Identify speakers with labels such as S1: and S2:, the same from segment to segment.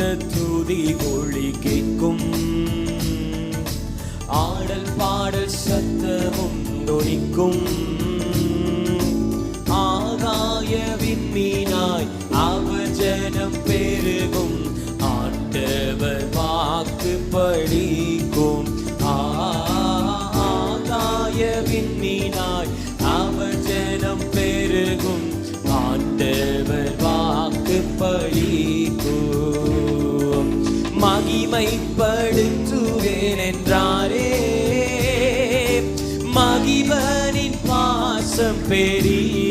S1: இந்த துதி ஒளி கேட்கும். ஆடல் பாடல் சத்தமும் தொனிக்கும் ஆகாய விண்மீனாய் அவஜனம் பெருகும். ஆண்டவர் வாக்கு படிக்கும் ஆகாய விண்மீனாய் அவஜனம் பெருகும். ஆண்டவர் வாக்கு படிக்கும் மகிமைப்படுத்துவேன் என்றாரே மகிமனின் பாசம் பெரிய.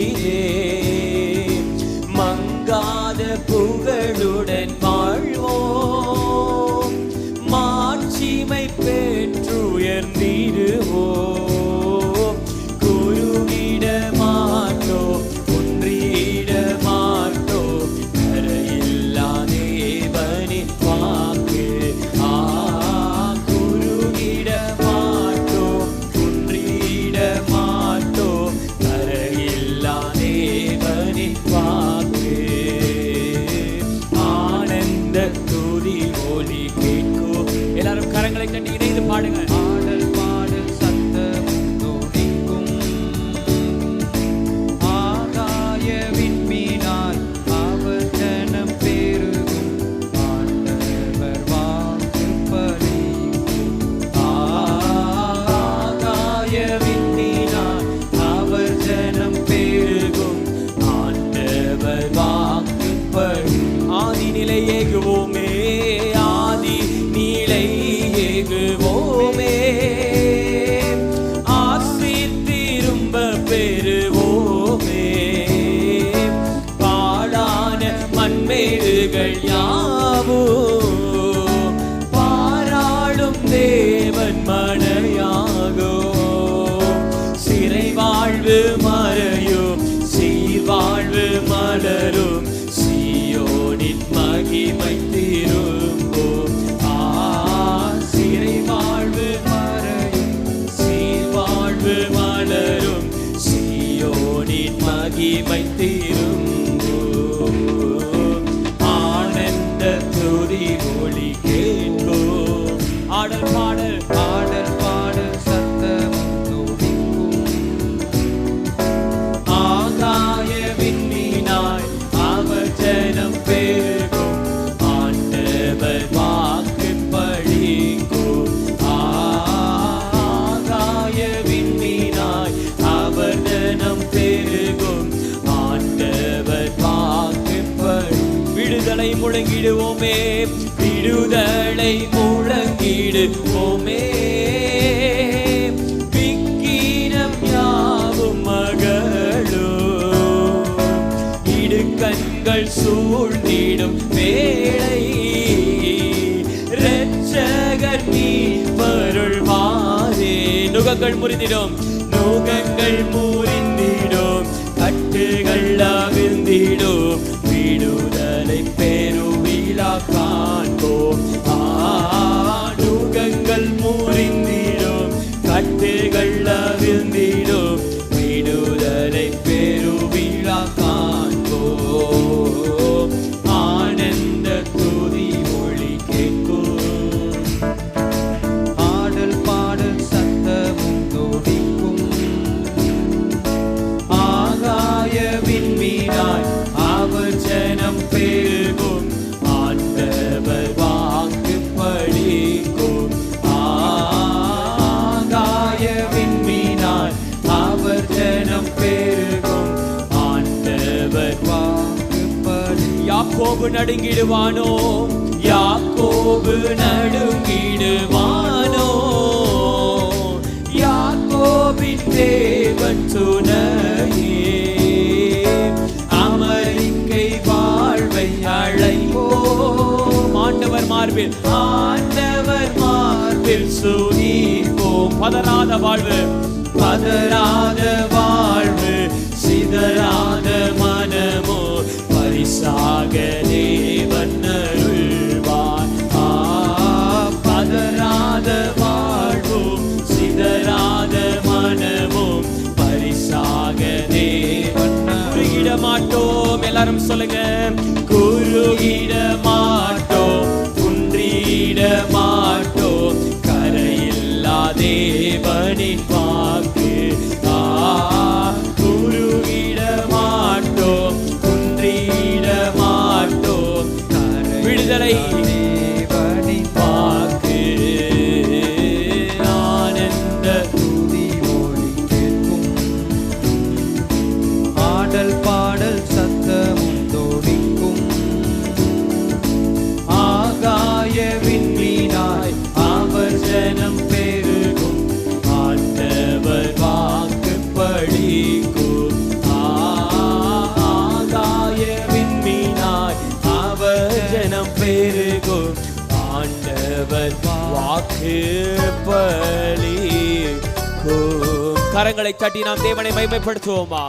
S1: கரங்களை தட்டி இணைந்து பாடுங்க சியோனின் மகிமை திரும்பும் சிறை வாழ்வு மறையும். சீர்வாழ்வு மலரும். சியோனின் மகிமை திரும்பும் விடுதலை முழங்கிடுவோமே விடுதலை முழங்கிடுவோமே. விக்கிரம் யாவும் மகளும் இடுக்கண்கள் சூழ்ந்திடும் வேளை. இரட்சகர் நீ வருள்வாரே நுகங்கள் முறிந்திடும் நுகங்கள் முறிந்திடும் கட்டுகள் அவிழ்ந்திடும். விடுதலை பெருவிழா காண்போம் நடுங்கிடுவானோ? யாக்கோபு நடுங்கிடுவானோ? யாக்கோபின் தேவன் துணையே. அமரிக்கை வாழ்வை அழைப்போம். ஆண்டவர் மார்பில் ஆண்டவர் மார்பில் சுனிப்போம் பதறாத வாழ்வு பதறாத தேவனின் வாக்கு குருவிட மாட்டோம் குன்றிட மாட்டோம். விடுதலை பெருகும் ஆண்டவர் வாக்கு கரங்களை தட்டி நாம் தேவனை மைமைப்படுத்துவோமா